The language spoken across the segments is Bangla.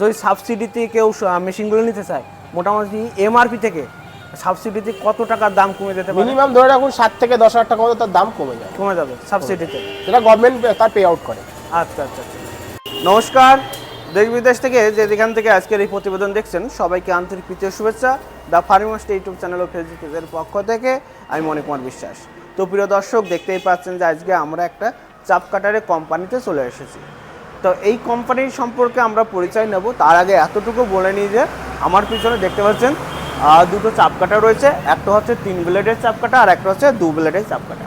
যদি সাবসিডিতে কেউ মেশিনগুলো নিতে চায় মোটামুটি এমআরপি থেকে সাবসিডিতে কত টাকার দাম কমে যেতে পারে? মিনিমাম ধরে রাখুন সাত থেকে দশ হাজার টাকা মতো তার দাম কমে যায় কমে যাবে সাবসিডিতে সেটা গভর্নমেন্ট তার পে আউট করে। আচ্ছা আচ্ছা আচ্ছা। নমস্কার। দেশ বিদেশ থেকে যে যেখান থেকে আজকের এই প্রতিবেদন দেখছেন সবাইকে আন্তরিক প্রীতীয় শুভেচ্ছা। দ্য ফার্মাস্ট ইউটিউব চ্যানেল ও ফেসবুক পেজের পক্ষ থেকে আমি মণি কুমার বিশ্বাস। তো প্রিয় দর্শক দেখতেই পাচ্ছেন যে আজকে আমরা একটা চাপ কাটারের কোম্পানিতে চলে এসেছি। তো এই কোম্পানির সম্পর্কে আমরা পরিচয় নেব। তার আগে এতটুকু বলে নিই যে, আমার পিছনে দেখতে পাচ্ছেন দুটো চাপ কাটা রয়েছে। একটা হচ্ছে তিন ব্লেডের চাপ কাটা, আর একটা হচ্ছে দু ব্লেডের চাপ কাটা।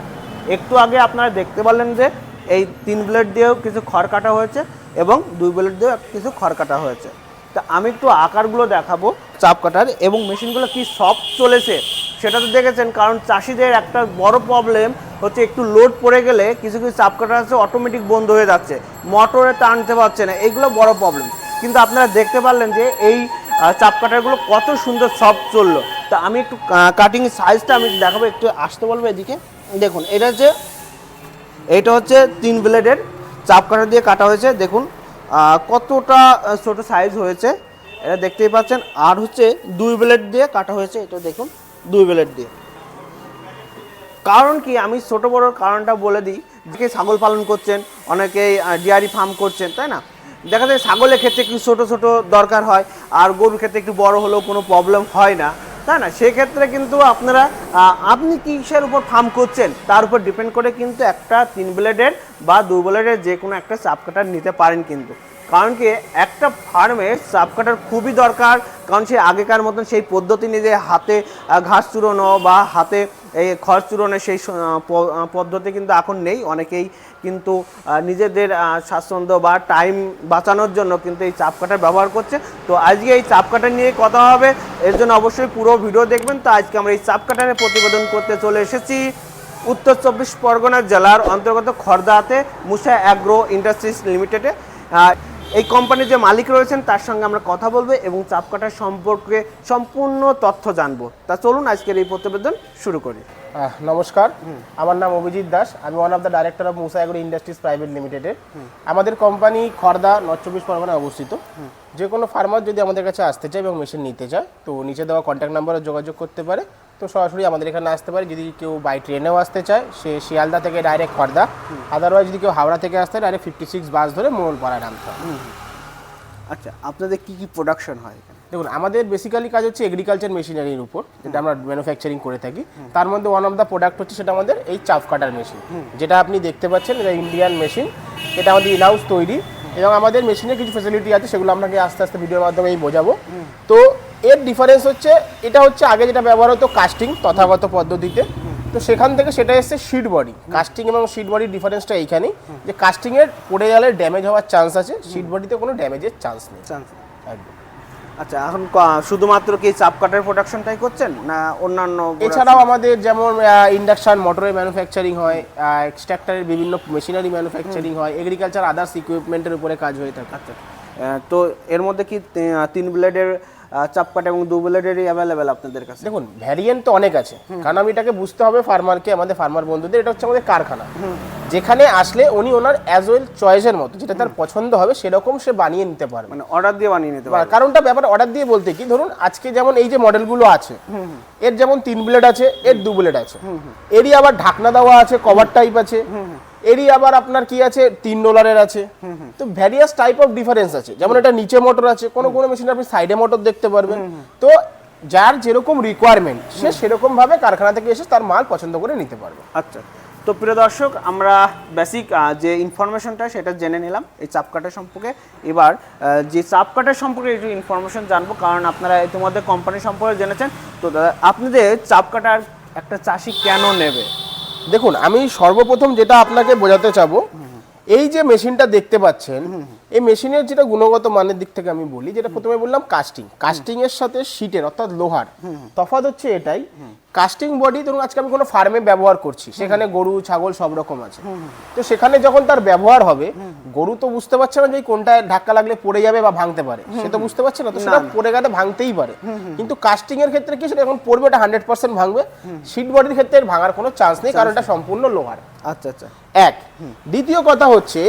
একটু আগে আপনারা দেখতে পারলেন যে, এই তিন ব্লেড দিয়েও কিছু খড় কাটা হয়েছে এবং দুই ব্লেড দিয়েও কিছু খড় কাটা হয়েছে। তা আমি একটু আকারগুলো দেখাবো, চাপ কাটার, এবং মেশিনগুলো কি সফট চলেছে সেটা তো দেখেছেন কারণ চাষিদের একটা বড় প্রবলেম হচ্ছে একটু লোড পড়ে গেলে কিছু কিছু চাপ কাটা আছে অটোমেটিক বন্ধ হয়ে যাচ্ছে মোটরে টানতে পারছে না এইগুলো বড় প্রবলেম কিন্তু আপনারা দেখতে পারলেন যে এই আহ, চাপ কাটারগুলো কত সুন্দর সফট চলল। তা আমি একটু কাটিং সাইজটা আমি দেখাবো একটু আসতে বলব এদিকে। দেখুন এটা হচ্ছে এইটা হচ্ছে তিন ব্লেডের চাপ কাটা দিয়ে কাটা হয়েছে। দেখুন কতটা ছোট সাইজ হয়েছে। এটা দেখতেই পাচ্ছেন। আর হচ্ছে দুই ব্লেড দিয়ে কাটা হয়েছে এটা দেখুন। দুই ব্লেড দিয়ে। কারণ কি? আমি ছোট বড়োর কারণটা বলে দিই। যে ছাগল পালন করছেন, অনেকেই ডিয়ারি ফার্ম করছেন, তাই না? দেখা যায় ছাগলের ক্ষেত্রে একটু ছোট ছোট দরকার হয়, আর গরুর ক্ষেত্রে একটু বড় হলেও কোনো প্রবলেম হয় না, তাই না? সেক্ষেত্রে কিন্তু আপনারা আপনি কিসের উপর ফার্ম করছেন, তার উপর ডিপেন্ড করে কিন্তু একটা তিন ব্লেডের বা দু ব্লেডের যে কোনো একটা চাপ কাটার নিতে পারেন কিন্তু। কারণ কি, একটা ফার্মে চাপ কাটার খুবই দরকার। কারণ সেই আগেকার মতন সেই পদ্ধতি নিয়ে যে হাতে ঘাস চুরোনো বা হাতে এই খড় চুরনের সেই স- পদ্ধতি কিন্তু এখন নেই। অনেকেই কিন্তু নিজেদের স্বাচ্ছন্দ্য বা টাইম বাঁচানোর জন্য কিন্তু এই চাপ কাটার ব্যবহার করছে। তো আজকে এই চাপ কাটার নিয়ে কথা হবে। এর জন্য অবশ্যই পুরো ভিডিও দেখবেন। তো আজকে আমরা এই চাপ কাটারের প্রতিবেদন করতে চলে এসেছি। উত্তর চব্বিশ পরগনা জেলার অন্তর্গত খর্দাতে মুসা অ্যাগ্রো ইন্ডাস্ট্রিজ লিমিটেডে। এই কোম্পানির যে মালিক রয়েছেন তার সঙ্গে আমরা কথা বলব এবং চাপ কাটার সম্পর্কে সম্পূর্ণ তথ্য জানব। তা চলুন আজকের এই প্রতিবেদন শুরু করি। নমস্কার। আমার নাম অভিজিৎ দাস। আমি one of the director of Musa agro industries private লিমিটেডের আমাদের কোম্পানি খর্দা নর্থ চব্বিশ পরগনায় অবস্থিত। যে কোনো ফার্মার যদি আমাদের কাছে আসতে চায় এবং মেশিন নিতে চায় তো নিচে দেওয়া কন্ট্যাক্ট নাম্বারে যোগাযোগ করতে পারে। তো সরাসরি আমাদের এখানে আসতে পারে। যদি কেউ বাই ট্রেনেও আসতে চায় সে শিয়ালদা থেকে ডাইরেক্ট খর্দা আদারওয়াইজ যদি কেউ হাওড়া থেকে আসতে ডাইরেক্ট ফিফটি সিক্স বাস ধরে মোড়পাড়ায় নামতে হয় আচ্ছা আপনাদের কি কি প্রোডাকশন হয় এখানে? দেখুন আমাদের বেসিক্যালি কাজ হচ্ছে এগ্রিকালচার মেশিনারির উপর যেটা আমরা ম্যানুফ্যাকচারিং করে থাকি। তার মধ্যে ওয়ান অফ দ্য প্রোডাক্ট হচ্ছে সেটা আমাদের এই চাপ কাটার মেশিন যেটা আপনি দেখতে পাচ্ছেন এটা ইন্ডিয়ান মেশিন এটা আমাদের ইনহাউস তৈরি। এবং আমাদের মেশিনের কিছু ফেসিলিটি আছে সেগুলো আপনাকে আস্তে আস্তে ভিডিওর মাধ্যমে এই বোঝাবো তো এর ডিফারেন্স হচ্ছে এটা হচ্ছে আগে যেটা ব্যবহার হতো কাস্টিং তথাগত পদ্ধতিতে। তো সেখান থেকে সেটা এসছে শিট বডি কাস্টিং এবং শিট বডির ডিফারেন্সটা এইখানেই। যে কাস্টিংয়ের পড়ে গেলে ড্যামেজ হওয়ার চান্স আছে শিট বডিতে কোনো ড্যামেজের চান্স নেই। চান্স একদম। আচ্ছা এখন শুধুমাত্র কি চাপ কাটার প্রোডাকশনটাই করছেন না অন্যান্য এছাড়াও আমাদের যেমন ইন্ডাকশন মোটরের ম্যানুফ্যাকচারিং হয় এক্সট্রাক্টরের বিভিন্ন মেশিনারি ম্যানুফ্যাকচারিং হয় এগ্রিকালচার আদার্স ইকুইপমেন্টের উপরে কাজ হয়ে থাকে। আচ্ছা। তো এর মধ্যে কি তিন ব্লেডের আহ, চাপ কাটা এবং দু ব্লেডেরই অ্যাভেলেবেল আপনাদের কাছে। দেখুন ভ্যারিয়েন্ট তো অনেক আছে। কারণ আমি এটাকে বুঝতে হবে ফার্মারকে আমাদের ফার্মার বন্ধুদের। এটা হচ্ছে আমাদের কারখানা। যেখানে আসলে উনি ওনার অ্যাজ ওয়েল চয়েসের মতো যেটা তার পছন্দ হবে সেরকম সে বানিয়ে নিতে পারবে। মানে অর্ডার দিয়ে বানিয়ে নিতে বা পারবেন কারণটা ব্যাপার অর্ডার দিয়ে বলতে কি ধরুন আজকে যেমন এই যে মডেলগুলো আছে এর যেমন তিন ব্লেড আছে এর দু ব্লেড আছে। এরই আবার ঢাকনা দেওয়া আছে কভার টাইপ আছে। এরই আবার আপনার কি আছে? তিন ডলারের আছে। তো ভ্যারিয়াস টাইপ অফ ডিফারেন্স আছে। যেমন এটা নিচে মোটর আছে কোনো কোনো মেশিনে আপনি সাইডে মোটর দেখতে পারবেন। তো যার যেরকম রিকোয়ারমেন্ট সে সেরকম ভাবে কারখানা থেকে এসে তার মাল পছন্দ করে নিতে পারবে। আচ্ছা। তো প্রিয় দর্শক আমরা বেসিক যে ইনফরমেশনটা সেটা জেনে নিলাম এই চাপ কাটার সম্পর্কে। এবার যে চাপ কাটার সম্পর্কে একটু ইনফরমেশন জানব কারণ আপনারা ইতিমধ্যে কোম্পানি সম্পর্কে জেনেছেন। তো দাদা, আপনাদের চাপ কাটার একটা চাষি কেন নেবে? দেখুন আমি সর্বপ্রথম যেটা আপনাকে বোঝাতে চাবো এই যে মেশিনটা দেখতে পাচ্ছেন এই মেশিনের যেটা গুণগত মানের দিক থেকে আমি বলি যেটা প্রথমে বললাম কাস্টিং কাস্টিং এর সাথে শীটের অর্থাৎ লোহার। তফাৎ হচ্ছে এটাই কাস্টিং বডি ধরুন আজকে আমি কোনো ফার্মে ব্যবহার করছি সেখানে গরু ছাগল সব রকম আছে। তো সেখানে যখন তার ব্যবহার হবে গরু তো বুঝতে পারছে না যে কোনটা ধাক্কা লাগলে পড়ে যাবে বা ভাঙতে পারে। সে তো বুঝতে পারছে না তো সেটা পড়ে গেলে ভাঙতেই পারে। কিন্তু কাস্টিং এর ক্ষেত্রে কি সেটা এখন পড়বে এটা হান্ড্রেড পার্সেন্ট ভাঙবে। শীট বডির ক্ষেত্রে ভাঙার কোনো চান্স নেই কারণ এটা সম্পূর্ণ লোহার। আচ্ছা আচ্ছা। এক দ্বিতীয় কথা হচ্ছে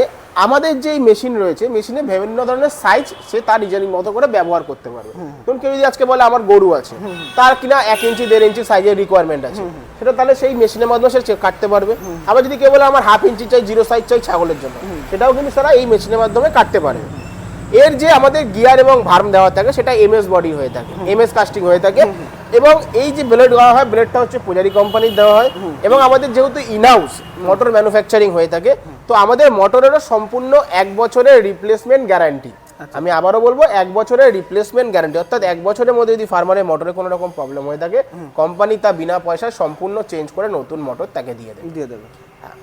আমাদের যে মেশিন রয়েছে মেশিনে বিভিন্ন ধরনের সাইজ সে তার নিজের মতো করে ব্যবহার করতে পারবে। ধরুন কেউ যদি আজকে বলে আমার গরু আছে। তার কিনা এক ইঞ্চি দেড় ইঞ্চি সাইজের রিকোয়ারমেন্ট আছে। সেটা তাহলে সেই মেশিনের মাধ্যমে সে কাটতে পারবে। আবার যদি কেউ বলে আমার হাফ ইঞ্চি চাই জিরো সাইজ চাই ছাগলের জন্য। সেটাও কিন্তু তারা এই মেশিনের মাধ্যমে কাটতে পারে। এর যে আমাদের গিয়ার এবং ভার্ম দেওয়া থাকে সেটা এমএস বডি হয়ে থাকে এমএস কাস্টিং হয়ে থাকে। এবং এই যে ব্লেড দেওয়া হয় ব্লেডটা হচ্ছে পূজারি কোম্পানির দেওয়া হয়। এবং আমাদের যেহেতু ইনহাউস মোটর ম্যানুফ্যাকচারিং হয়ে থাকে তো আমাদের মোটরেরও সম্পূর্ণ এক বছরের রিপ্লেসমেন্ট গ্যারান্টি আমি আবারও বলব এক বছরের রিপ্লেসমেন্ট গ্যারান্টি অর্থাৎ এক বছরের মধ্যে যদি ফার্মারের মোটরে কোনো রকম প্রবলেম হয়ে থাকে কোম্পানি তা বিনা পয়সায় সম্পূর্ণ চেঞ্জ করে নতুন মোটর তাকে দিয়ে দেবে। দিয়ে দেবে। হ্যাঁ।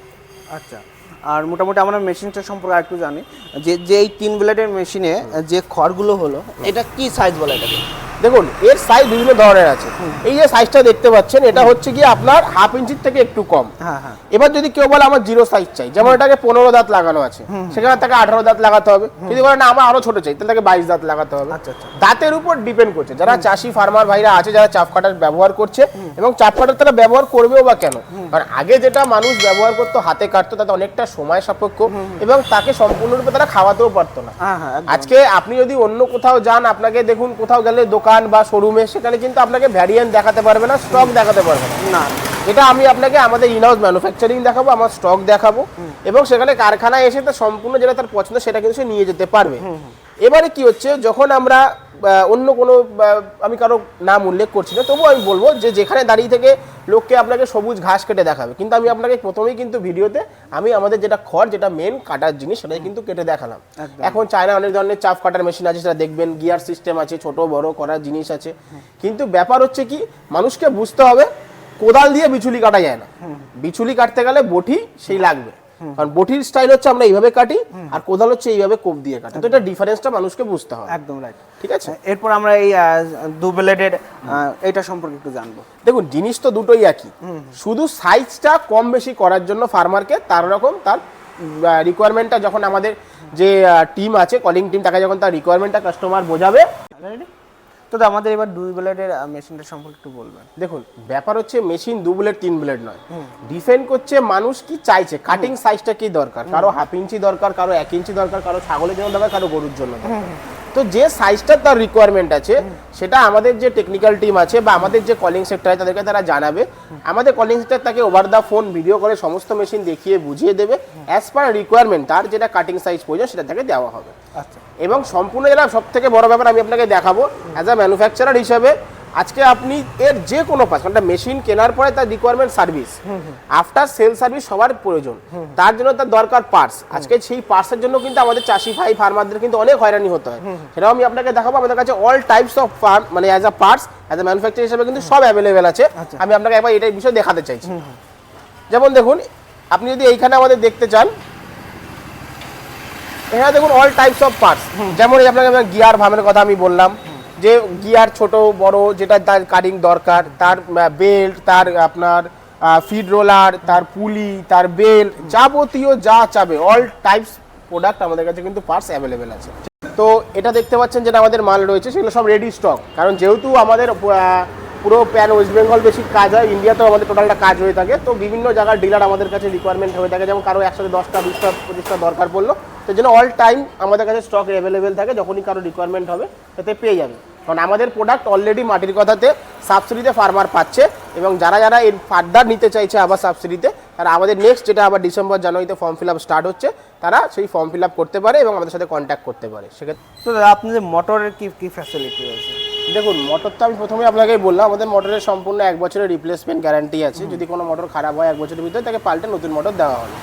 আচ্ছা। আর মোটামুটি আমরা মেশিনটা সম্পর্কে একটু জানি যে যে এই তিন ব্লেডের মেশিনে যে খড়গুলো হলো এটা কি সাইজ বলে এটাকে? দেখুন এর সাইজ বিভিন্ন ধরনের আছে। এই যে সাইজটা দেখতে পাচ্ছেন এটা হচ্ছে কি আপনার হাফ ইঞ্চির থেকে একটু কম। হ্যাঁ হ্যাঁ। এবার যদি কেউ বলে আমার জিরো সাইজ চাই যেমন এটাকে পনেরো দাঁত লাগানো আছে সেখানে তাকে আঠারো দাঁত লাগাতে হবে। যদি বলে না আমার আরও ছোট চাই তাহলে তাকে বাইশ দাঁত লাগাতে হবে। আচ্ছা, আচ্ছা। দাঁতের উপর ডিপেন্ড করছে। যারা চাষি ফার্মার ভাইরা আছে যারা চাপ কাটার ব্যবহার করছে এবং চাপ কাটার তারা ব্যবহার করবেও বা কেন? কারণ আগে যেটা মানুষ ব্যবহার করতো হাতে কাটতো তাতে অনেকটা সময় সাপেক্ষ এবং তাকে সম্পূর্ণরূপে তারা খাওয়াতেও পারতো না। হ্যাঁ হ্যাঁ আজকে আপনি যদি অন্য কোথাও যান আপনাকে দেখুন কোথাও গেলে দোকান বা শোরুমে সেখানে কিন্তু আপনাকে ভ্যারিয়েন্ট দেখাতে পারবে না স্টক দেখাতে পারবে না। এটা আমি আপনাকে আমাদের ইনহাউস ম্যানুফ্যাকচারিং দেখাবো আমার স্টক দেখাবো এবং সেখানে কারখানায় এসে তার সম্পূর্ণ যেটা তার পছন্দ সেটা কিন্তু সে নিয়ে যেতে পারবে। এবারে কি হচ্ছে যখন আমরা অন্য কোনো আমি কারও নাম উল্লেখ করছি না তবুও আমি বলব যে যেখানে দাঁড়িয়ে থেকে লোককে আপনাকে সবুজ ঘাস কেটে দেখাবে। কিন্তু আমি আপনাকে প্রথমেই কিন্তু ভিডিওতে আমি আমাদের যেটা খড় যেটা মেন কাটার জিনিস সেটাই কিন্তু কেটে দেখালাম। এখন চায়না অনেক ধরনের চাপ কাটার মেশিন আছে সেটা দেখবেন গিয়ার সিস্টেম আছে ছোট বড় করার জিনিস আছে। কিন্তু ব্যাপার হচ্ছে কি মানুষকে বুঝতে হবে কোদাল দিয়ে বিচুলি কাটা যায় না। বিচুলি কাটতে গেলে বটি সেই লাগবে। কারণ বটির স্টাইল হচ্ছে আমরা এইভাবে কাটি আর কোদাল হচ্ছে এইভাবে কোপ দিয়ে কাটি। তো এটা ডিফারেন্সটা মানুষকে বুঝতে হবে। একদম রাইট ঠিক আছে? এরপর আমরা এই দু ব্লেডের এটা সম্পর্কে একটু জানব। দেখুন জিনিস তো দুটোই একই। শুধু সাইজটা কম বেশি করার জন্য ফার্মারকে তার রকম তার রিকোয়ারমেন্টটা যখন আমাদের যে টিম আছে কলিং টিম তাকে যখন তার রিকোয়ারমেন্টটা কাস্টমার বোঝাবে? তো আমাদের এবার দুই ব্লেডের মেশিনটা সম্পর্কে একটু বলবেন। দেখুন ব্যাপার হচ্ছে মেশিন দু ব্লেড তিন ব্লেড নয়। ডিফেন্ড করছে মানুষ কি চাইছে? কাটিং সাইজটা কি দরকার? কারও হাফ ইঞ্চি দরকার কারও এক ইঞ্চি দরকার কারও ছাগলের জন্য দরকার কারও গরুর জন্য দরকার। তো যে সাইজটার তার রিকোয়ারমেন্ট আছে সেটা আমাদের যে টেকনিক্যাল টিম আছে বা আমাদের যে কলিং সেক্টর আছে তাদেরকে তারা জানাবে। আমাদের কলিং সেক্টর তাকে ওভার দা ফোন ভিডিও করে সমস্ত মেশিন দেখিয়ে বুঝিয়ে দেবে। অ্যাজ পার রিকোয়ারমেন্ট তার যেটা কাটিং সাইজ প্রয়োজন সেটা তাকে দেওয়া হবে। এবং সম্পূর্ণ যেটা সব থেকে বড় ব্যাপার আমি আপনাকে দেখাবো অ্যাজ আ ম্যানুফ্যাকচারার হিসাবে আজকে আপনি এর যে কোনো পার্টস একটা মেশিন কেনার পরে তার requirement service after sale service সবার প্রয়োজন। তার জন্য তার দরকার পার্টস আজকে সেই পার্টসের জন্য কিন্তু আমাদের চাষি ভাই ফার্মারদের কিন্তু অনেক হয়রানি হতে হয়। সেটাও আমি আপনাকে দেখাবো। আমাদের কাছে অল টাইপস অফ ফার্ম মানে as a parts as a manufacture হিসেবে কিন্তু সব অ্যাভেলেবেল আছে। আচ্ছা। আমি আপনাকে একবার এটাই বিষয় দেখাতে চাইছি। যেমন দেখুন আপনি যদি এইখানে আমাদের দেখতে চান এখানে দেখুন অল টাইপস অফ পার্টস যেমন এই আপনাকে গিয়ার ভামের কথা আমি বললাম। যে গিয়ার ছোট বড় যেটা তার কাটিং দরকার তার বেল্ট তার আপনার ফিড রোলার তার পুলি তার বেল্ট যাবতীয় যা চাবে অল টাইপস প্রোডাক্ট আমাদের কাছে কিন্তু পার্টস অ্যাভেলেবেল আছে। তো এটা দেখতে পাচ্ছেন যেটা আমাদের মাল রয়েছে সেগুলো সব রেডি স্টক কারণ যেহেতু আমাদের পুরো প্যান ওয়েস্ট বেঙ্গল বেশি কাজ হয় ইন্ডিয়াতেও আমাদের টোটালটা কাজ হয়ে থাকে তো বিভিন্ন জায়গার ডিলার আমাদের কাছে রিকোয়ারমেন্ট হয়ে থাকে যেমন কারও একসাথে দশটা বিশটা পঁচিশটা দরকার পড়ল। তো জন্য অল টাইম আমাদের কাছে স্টক অ্যাভেলেবেল থাকে যখনই কারও রিকোয়ারমেন্ট হবে তাতে পেয়ে যাবে। কারণ আমাদের প্রোডাক্ট অলরেডি মাটির কথাতে সাবসিডিতে ফার্মার পাচ্ছে এবং যারা যারা এর ফার্দার নিতে চাইছে আবার সাবসিডিতে তারা আমাদের নেক্সট যেটা আবার ডিসেম্বর জানুয়ারিতে ফর্ম ফিল আপ স্টার্ট হচ্ছে তারা সেই ফর্ম ফিল আপ করতে পারে এবং আমাদের সাথে কন্ট্যাক্ট করতে পারে। সেক্ষেত্রে তো দাদা আপনাদের মোটরের কি কি ফ্যাসিলিটি রয়েছে? দেখুন মোটর তো আমি প্রথমে আপনাকেই বললাম আমাদের মোটরের সম্পূর্ণ এক বছরের রিপ্লেসমেন্ট গ্যারান্টি আছে। যদি কোনো মোটর খারাপ হয় এক বছরের ভিতরে তাকে পাল্টে নতুন মোটর দেওয়া হবে।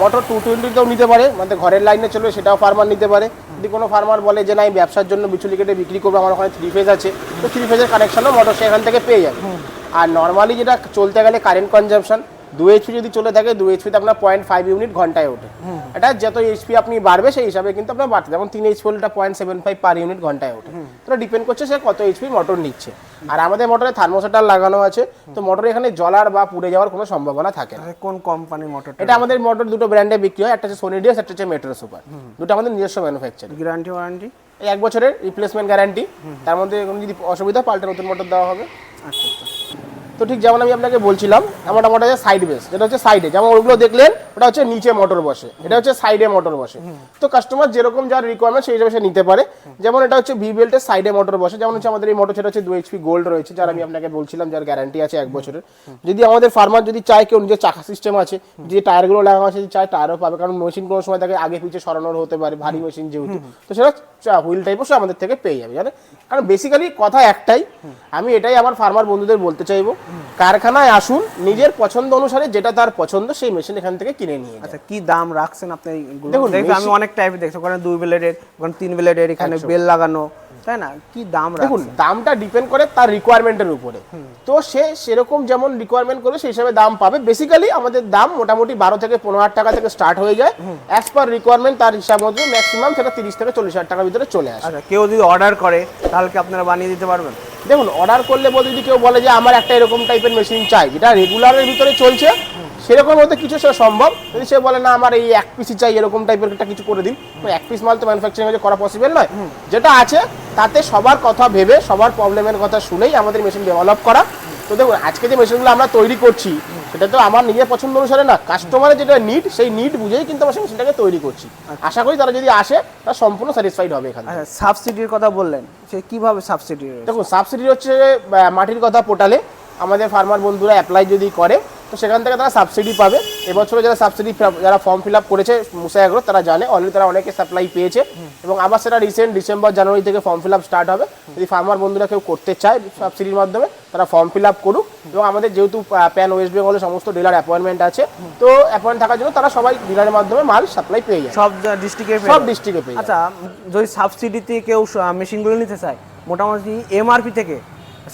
মোটর টু টোয়েন্টিতেও নিতে পারে মানে ঘরের লাইনে চলবে সেটাও ফার্মার নিতে পারে। যদি কোনো ফার্মার বলে যে না আমি ব্যবসার জন্য বিচুলি কেটে বিক্রি করব আমার ওখানে থ্রি ফেজ আছে। তো থ্রি ফেজের কানেকশনও মোটর সেখান থেকে পেয়ে যাবে আর নর্মালি যেটা চলতে গেলে কারেন্ট কনজাম্পশন দু এইচপি যদি চলে থাকে দু এইচপিতে আপনার পয়েন্ট ফাইভ ইউনিট ঘন্টায় ওঠে। এটা যত এইচপি আপনি বাড়বে সেই হিসাবে কিন্তু আপনার বাড়তে যেমন তিন এইচপি হলে point seven five per unit ঘন্টায় ওঠে। তো ডিপেন্ড করছে সে কত এইচপি মোটর নিচ্ছে। আর আমাদের মোটরে থার্মোসেটার লাগানো আছে। তো মোটর এখানে জলার বা পুড়ে যাওয়ার কোনো সম্ভাবনা থাকে না। কোন কোম্পানির মোটর এটা আমাদের মোটর দুটো ব্র্যান্ডে বিক্রি হয়। একটা হচ্ছে সোনিডিয়াস একটা হচ্ছে মেট্রো সুপার দুটো আমাদের নিজস্ব ম্যানুফ্যাকচার গ্যারান্টি ওয়ারেন্টি এক বছরের রিপ্লেসমেন্ট গ্যারান্টি তার মধ্যে কোনো যদি অসুবিধা পাল্টে নতুন মোটর দেওয়া হবে। আচ্ছা আচ্ছা। তো ঠিক যেমন আমি আপনাকে বলছিলাম আমার মোটা হচ্ছে সাইড বেস যেটা হচ্ছে সাইডে যেমন ওগুলো দেখলেন ওটা হচ্ছে নিচে মোটর বসে এটা হচ্ছে সাইডে মোটর বসে। তো কাস্টমার যেরকম যার রিকোয়ারমেন্ট সেই হিসাবে সে নিতে পারে। যেমন এটা হচ্ছে ভি বেল্টের সাইডে মোটর বসে যেমন হচ্ছে আমাদের এই মোটর সেটা হচ্ছে দু এইচপি গোল্ড রয়েছে যার আমি আপনাকে বলছিলাম যার গ্যারান্টি আছে এক বছরের। যদি আমাদের ফার্মার যদি চায় কেউ নিজের চাকা সিস্টেম আছে যে টায়ারগুলো লাগানো আছে চায় টায়ারও পাবে কারণ মেশিন কোনো সময় তাকে আগে পিছিয়ে সরানোর হতে পারে ভারী মেশিন যেহেতু। তো সেটা হুইল টাইপও সে আমাদের থেকে পেয়ে যাবে জানে কারণ বেসিক্যালি কথা একটাই আমি এটাই আমার ফার্মার বন্ধুদের বলতে চাইব কারখানায় আসুন নিজের পছন্দ অনুসারে যেটা তার পছন্দ সেই মেশিন এখান থেকে কিনে নিয়ে আচ্ছা কি দাম রাখছেন আপনি? দেখুন, আমি অনেক টাইপ দেখছি। ওখানে দুই ব্লেডের ওখানে তিন ব্লেডের এখানে বেল লাগানো তাই না? কি দাম দেখুন দামটা ডিপেন্ড করে তার রিকোয়ারমেন্টের উপরে। তো সে সেরকম যেমন রিকোয়ারমেন্ট করে সেই হিসাবে দাম পাবে। বেসিক্যালি আমাদের দাম মোটামুটি বারো থেকে পনেরো হাজার টাকা থেকে স্টার্ট হয়ে যায়। অ্যাজ পার রিকোয়ারমেন্ট তার হিসাব মতো ম্যাক্সিমাম সেটা তিরিশ থেকে চল্লিশ হাজার টাকার ভিতরে চলে আসে। আচ্ছা কেউ যদি অর্ডার করে তাহলে কি আপনারা বানিয়ে দিতে পারবেন? দেখুন অর্ডার করলে বলতে যদি কেউ বলে যে আমার একটা এরকম টাইপের মেশিন চাই যেটা রেগুলারের ভিতরে চলছে সেরকম হতে কিছু সেটা সম্ভব। যদি সে বলে না আমার এই এক পিসই চাই এরকম টাইপের একটা কিছু করে দিন। এক পিস মাল তো ম্যানুফ্যাকচারিং করা পসিবল নয়। যেটা আছে তাতে সবার কথা ভেবে সবার প্রবলেমের কথা শুনেই আমাদের মেশিন ডেভেলপ করা। তো দেখুন আজকে যে মেশিনগুলো আমরা তৈরি করছি সেটা তো আমার নিজের পছন্দ অনুসারে না কাস্টমারের যেটা নিড সেই নিড বুঝেই কিন্তু আমরা সেই মেশিনটাকে তৈরি করছি। আশা করি তারা যদি আসে তারা সম্পূর্ণ স্যাটিসফাইড হবে এখানে আচ্ছা সাবসিডির কথা বললেন সে কীভাবে সাবসিডি দেখুন সাবসিডি হচ্ছে মাটির কথা পোর্টালে আমাদের ফার্মার বন্ধুরা অ্যাপ্লাই যদি করে তো সেখান থেকে তারা সাবসিডি পাবে। এবছরে যারা সাবসিডি যারা ফর্ম ফিল আপ করেছে মুসা এগ্রো তারা জানে। অলরেডি তারা অনেকে সাপ্লাই পেয়েছে। এবং আবার সেটা রিসেন্ট ডিসেম্বর জানুয়ারি থেকে ফর্ম ফিল আপ স্টার্ট হবে। যদি ফার্মার বন্ধুরা কেউ করতে চায় সাবসিডির মাধ্যমে তারা ফর্ম ফিল আপ করুক। এবং আমাদের যেহেতু প্যান ওয়েস্ট বেঙ্গলের সমস্ত ডিলার অ্যাপয়েন্টমেন্ট আছে তো অ্যাপয়েন্ট থাকার জন্য তারা সবাই ডিলারের মাধ্যমে মাল সাপ্লাই পেয়ে যায়। সব ডিস্ট্রিক্টে সব ডিস্ট্রিক্টে পেয়ে যায়। আচ্ছা যদি সাবসিডিতে কেউ মেশিনগুলো নিতে চায় মোটামুটি এমআরপি থেকে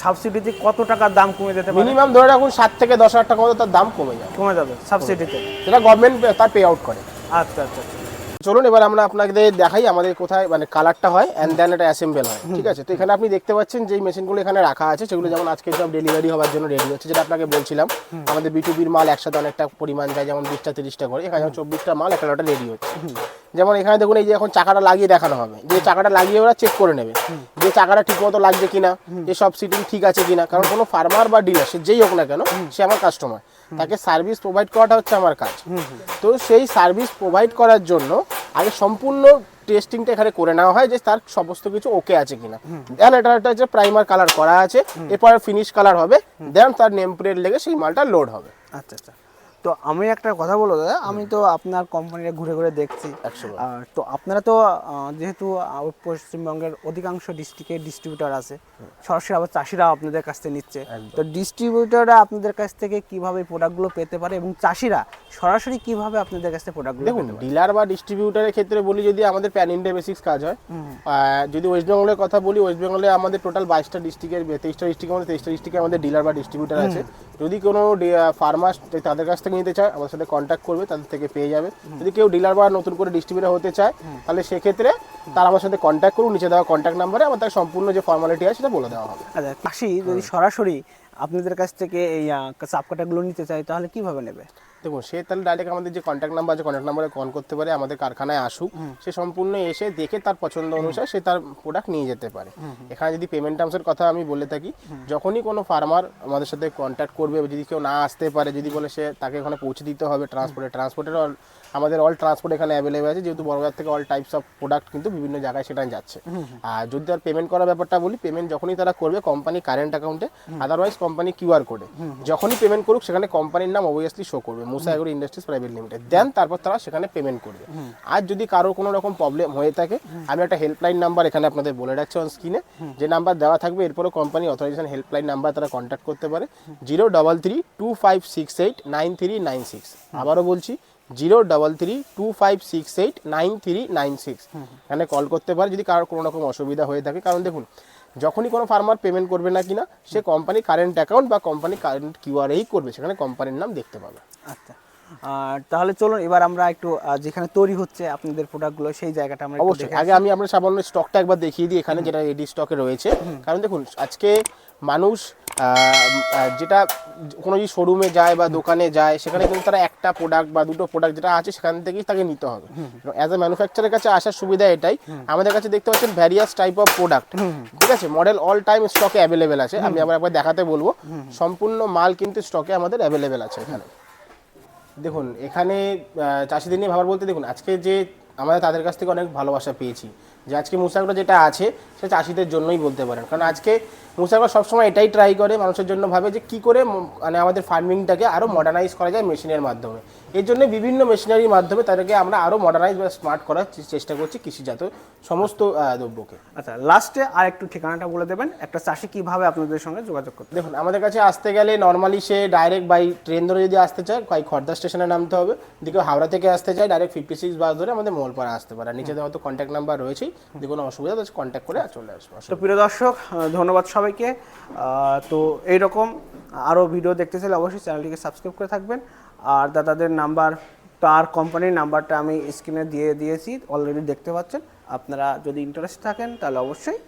সাবসিডিতে কত টাকার দাম কমে যেতে পারে? মিনিমাম ধরে রাখুন সাত থেকে দশ হাজার টাকা মতো তার দাম কমে যাবে। কমে যাবে সাবসিডিতে। সেটা গভর্নমেন্ট তার পে আউট করে। আচ্ছা আচ্ছা আচ্ছা। চলুন এবার আমরা আপনাকে দেখাই আমাদের কোথায় মানে কালারটা হয় অ্যান্ড দেন এটা অ্যাসেম্বল হয় ঠিক আছে? তো এখানে আপনি দেখতে পাচ্ছেন যে মেশিনগুলো এখানে রাখা আছে সেগুলো যেমন আজকে সব ডেলিভারি হওয়ার জন্য রেডি হচ্ছে যেটা আপনাকে বলছিলাম। আমাদের বিটুবির মাল একসাথে অনেকটা পরিমাণ যায় যেমন বিশটা তিরিশটা করে এখানে চব্বিশটা মাল একটা লটে রেডি হচ্ছে। যেমন এখানে দেখুন এই যে এখন চাকাটা লাগিয়ে দেখানো হবে যে চাকাটা লাগিয়ে ওরা চেক করে নেবে যে চাকাটা ঠিক মতো লাগছে কিনা যে সব সিটিং ঠিক আছে কিনা কারণ কোনো ফার্মার বা ডিলার সে যেই হোক না কেন সে আমার কাস্টমার তাকে সার্ভিস প্রোভাইড করাটা হচ্ছে আমার কাজ। তো সেই সার্ভিস প্রোভাইড করার জন্য আগে সম্পূর্ণ টেস্টিংটা এখানে করে নেওয়া হয় যে তার সমস্ত কিছু ওকে আছে কিনা। দেন এটা একটা যে প্রাইমার কালার করা আছে এরপর ফিনিশ কালার হবে দেন তার নেম প্লেট লেগে সেই মালটা লোড হবে। আচ্ছা আচ্ছা। তো আমি একটা কথা বলব দাদা। আমি তো আপনার কোম্পানিটা ঘুরে ঘুরে দেখছি। আর তো আপনারা তো যেহেতু পশ্চিমবঙ্গের অধিকাংশ ডিস্ট্রিক্টে ডিস্ট্রিবিউটার আছে সরাসরি আবার চাষিরা আপনাদের কাছ থেকে নিচ্ছে। তো ডিস্ট্রিবিউটাররা আপনাদের কাছ থেকে কীভাবে প্রোডাক্টগুলো পেতে পারে এবং চাষিরা সরাসরি কীভাবে আপনাদের কাছ থেকে প্রোডাক্টগুলো দেখুন ডিলার বা ডিস্ট্রিবিউটারের ক্ষেত্রে বলি যদি আমাদের প্যান ইন্ডিয়া বেসিক্স কাজ হয় যদি ওয়েস্ট বেঙ্গলের কথা বলি ওয়েস্ট বেঙ্গলে আমাদের টোটাল বাইশটা ডিস্ট্রিক্টের তেইশটা ডিস্ট্রিক্টের মধ্যে তেইশটা ডিস্ট্রিক্টে আমাদের ডিলার বা ডিস্ট্রিবিউটার আছে। যদি কোনো ফার্মার তাদের কাছ থেকে নিতে চায় আমাদের সাথে কন্ট্যাক্ট করবে তাদের থেকে পেয়ে যাবে। যদি কেউ ডিলার বা নতুন করে ডিস্ট্রিবিউটার হতে চায় তাহলে সেক্ষেত্রে তারা আমার সাথে কন্ট্যাক্ট করুন নিচে দেওয়া কন্ট্যাক্ট নাম্বারে আমার তার সম্পূর্ণ যে ফর্মালিটি আছে সেটা বলে দেওয়া হবে। আচ্ছা যদি সরাসরি আপনাদের কাছ থেকে এই চাপ কাটাগুলো নিতে চায় তাহলে কীভাবে নেবে? দেখুন সে তাহলে ডাইরেক্ট আমাদের যে কন্ট্যাক্ট নাম্বার আছে কন্ট্যাক্ট নাম্বারে কল করতে পারে আমাদের কারখানায় আসুক। সে সম্পূর্ণ এসে দেখে তার পছন্দ অনুসারে সে তার প্রোডাক্ট নিয়ে যেতে পারে। এখানে যদি পেমেন্ট টার্মসের কথা আমি বলে থাকি যখনই কোনো ফার্মার আমাদের সাথে কন্ট্যাক্ট করবে যদি কেউ না আসতে পারে যদি বলে সে তাকে ওখানে পৌঁছে দিতে হবে ট্রান্সপোর্টে ট্রান্সপোর্টের আমাদের অল ট্রান্সপোর্ট এখানে অ্যাভেলেবেল আছে যেহেতু বড়বাজার থেকে অল টাইপস অফ প্রোডাক্ট কিন্তু বিভিন্ন জায়গায় সেটা যাচ্ছে। আর যদি তার পেমেন্ট করার ব্যাপারটা বলি পেমেন্ট যখনই তারা করবে কোম্পানি কারেন্ট অ্যাকাউন্টে আদারওয়াইজ কোম্পানি কিউআর কোডে যখনই পেমেন্ট করুক সেখানে কোম্পানির নাম অবভিয়াসলি শো করবে Musa agro industries private limited then তারপর তারা সেখানে পেমেন্ট করবে। আর যদি কারও কোনো রকম প্রবলেম হয়ে থাকে আমি একটা হেল্পলাইন নাম্বার এখানে আপনাদের বলে রাখছি অন স্ক্রিনে যে নাম্বার দেওয়া থাকবে এরপরও কোম্পানি অথরাইজেশন হেল্পলাইন নাম্বার তারা কন্ট্যাক্ট করতে পারে। Zero double three two five six eight nine three nine six আবারও বলছি zero double three two five six eight nine three nine six. এখানে কল করতে পারে যদি কারোর কোনো রকম অসুবিধা হয়ে থাকে। কারণ দেখুন যখনই কোনো ফার্মার পেমেন্ট করবে না কিনা সে কোম্পানি কারেন্ট অ্যাকাউন্ট বা কোম্পানি কারেন্ট কিউআরএই করবে সেখানে কোম্পানির নাম দেখতে পাবে। আচ্ছা। আর তাহলে চলুন এবার আমরা একটু যেখানে তৈরি হচ্ছে আপনাদের প্রোডাক্টগুলো সেই জায়গাটা আমরা অবশ্যই। আগে আমি আপনার সামান্য স্টকটা একবার দেখিয়ে দিই এখানে যেটা রেডি স্টকে রয়েছে। কারণ দেখুন আজকে মানুষ যেটা কোনো যদি শোরুমে যায় বা দোকানে যায় সেখানে কিন্তু তারা একটা প্রোডাক্ট বা দুটো প্রোডাক্ট যেটা আছে সেখান থেকেই তাকে নিতে হবে। অ্যাজ এ ম্যানুফ্যাকচারের কাছে আসার সুবিধা এটাই। আমাদের কাছে দেখতে পাচ্ছেন ভ্যারিয়াস টাইপ অফ প্রোডাক্ট ঠিক আছে? মডেল অল টাইম স্টকে অ্যাভেলেবেল আছে। আমি আবার একবার দেখাতে বলব। সম্পূর্ণ মাল কিন্তু স্টকে আমাদের অ্যাভেলেবেল আছে এখানে। দেখুন এখানে চাষিদের নিয়ে ভাবার বলতে দেখুন আজকে যে আমরা তাদের কাছ থেকে অনেক ভালোবাসা পেয়েছি। যে আজকে মুসাগর যেটা আছে সেটা চাষিদের জন্যই বলতে পারেন। কারণ আজকে মুসাগর সবসময় এটাই ট্রাই করে মানুষের জন্য ভাবে যে কি করে মানে আমাদের ফার্মিংটাকে আরও মডার্নাইজ করা যায় মেশিনের মাধ্যমে। এর জন্য বিভিন্ন মেশিনারির মাধ্যমে তাদেরকে আমরা আরও মডার্নাইজ বা স্মার্ট করার চেষ্টা করছি কৃষিজাত সমস্ত দ্রব্যকে। আচ্ছা লাস্টে আর একটু ঠিকানাটা বলে দেবেন। একটা চাষি কীভাবে আপনাদের সঙ্গে যোগাযোগ করতে দেখুন আমাদের কাছে আসতে গেলে নর্মালি সে ডাইরেক্ট বাই ট্রেন ধরে যদি আসতে চায় বাই খর্দা স্টেশনে নামতে হবে। দিকে হাওড়া থেকে আসতে চায় ডাইরেক্ট ফিফটি সিক্স বাস ধরে আমাদের মোলপাড়া আসতে পারে। নিচে দেওয়া তো কন্ট্যাক্ট নাম্বার রয়েছেই। যদি কোনো অসুবিধা তো কন্ট্যাক্ট করে চলে আসবে। তো প্রিয় দর্শক ধন্যবাদ ধন্যবাদ সবাইকে। তো এইরকম আরও ভিডিও দেখতে চাইলে অবশ্যই চ্যানেলটিকে সাবস্ক্রাইব করে থাকবেন। আর দাদাদের নাম্বার তার কোম্পানির নাম্বারটা আমি স্ক্রিনে দিয়ে দিয়েছি অলরেডি দেখতে পাচ্ছেন। আপনারা যদি ইন্টারেস্ট থাকেন, তাহলে অবশ্যই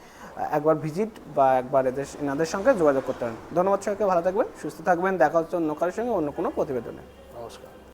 একবার ভিজিট বা একবার এদের, এনাদের সঙ্গে যোগাযোগ করতে পারেন। ধন্যবাদ সবাইকে, ভালো থাকবেন, সুস্থ থাকবেন, দেখা হচ্ছে অন্য কারোর সঙ্গে অন্য কোনো প্রতিবেদনে।